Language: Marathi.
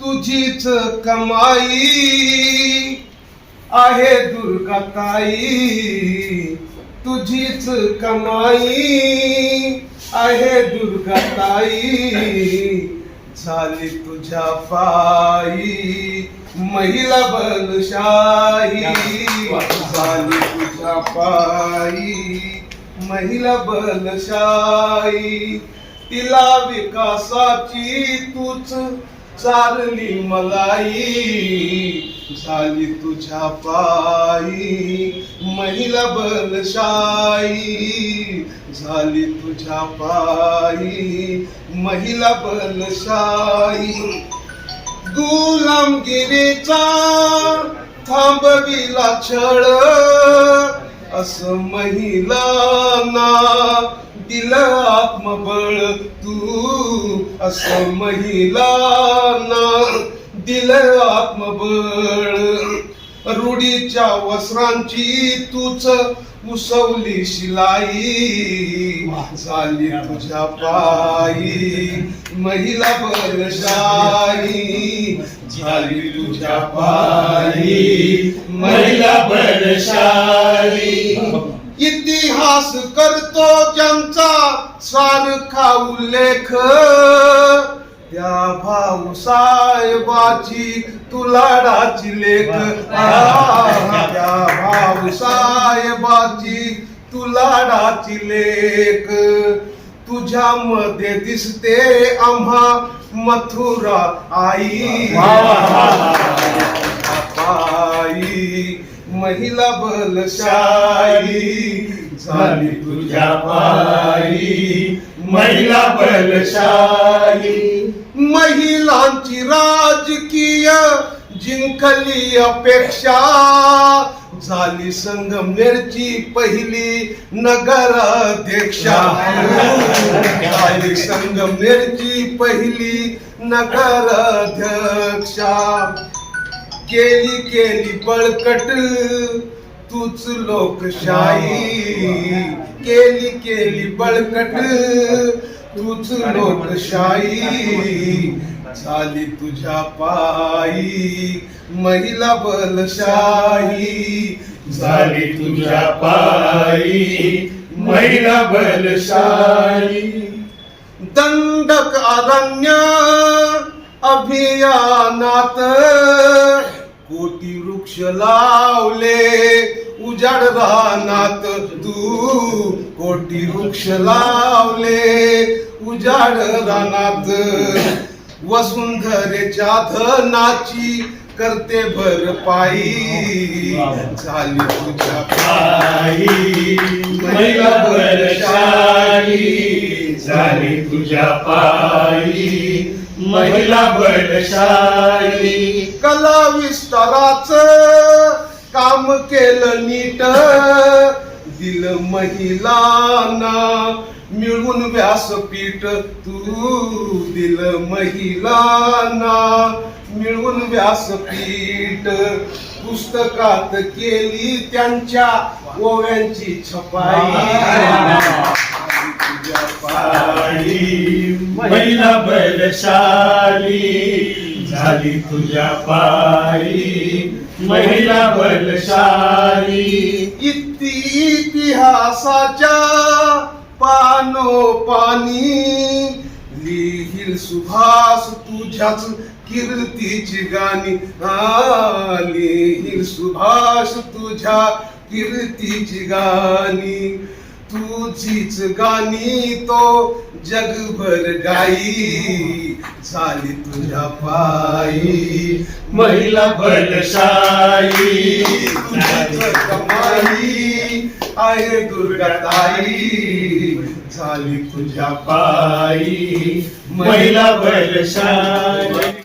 तुझीच कमाई आहे दुर्गाताई तुझीच कमाई आहे दुर्गाताई झाली तुझ्या पायी महिला बलशाही. झाली तुझ्या पायी महिला बलशाही. तिला विकासाची तूच चालली मलाई झाली तुझ्या पायी. महिला बलशाई झाली तुझ्या पायी. महिला बलशाई गुलामगिरीचा थांबविला छळ. असं महिलांना दिलं आत्मबळ तू असं महिलांना दिलं आत्मबळ. रूढीच्या वस्त्रांची तूच उसवली शिलाई. झाली तुझ्या पायी. महिला बलशाही झाली तुझ्या पायी. महिला बलशाही इतिहास करतो ज्यांचा सारखा उल्लेख. त्या भाऊसाहेबाची तुलाडाची लेख. त्या भाऊसाहेबाची तुलाडाची लेख. तुझ्यामध्ये दिसते आम्हा मथुरा आई. आई. महिला बलशाही झाली तुझ्या पायी. महिला बलशाही महिलांची राजकीय जिंकली अपेक्षा. झाली संगमनेरची पहिली नगराध्यक्षा झाली संगमनेरची पहिली नगराध्यक्षा केली केली बळकट. तूच लोकशाही. केली केली बळकट. तूच लोकशाही. झाली तुझ्या पायी महिला बलशाही. झाली तुझ्या पायी महिला बलशाही. दंडक अरण्य अभियानात कोटी वृक्ष लावले उजाड रानात तू. कोटी वृक्ष लावले उजाड रानात वसुंधरेच्या धनाची करते भरपाई झाली तुझ्या पायी. महिला बलशाही झाली तुझ्या पायी. महिला बलशाही कला विस्ताराच काम केलं नीट. दिलं महिलांना मिळून व्यासपीठ. तू दिलं महिलांना मिळून व्यासपीठ. पुस्तकात केली त्यांच्या ओव्यांची छपाई. महिला बलशाली झाली तुझ्या पायी. महिला बलशाली. इति इतिहासाच्या पानो पाणी लिहिल सुभाष तुझ्याच कीर्तीची गाणी. लिहिल सुभाष तुझ्या कीर्तीची गाणी. तुझीच गाणी तो जगभर गाई. झाली तुझ्या पायी महिला बलशाई तुझीच कमाई आहे दुर्गाताई झाली तुझ्या पायी महिला बलशाई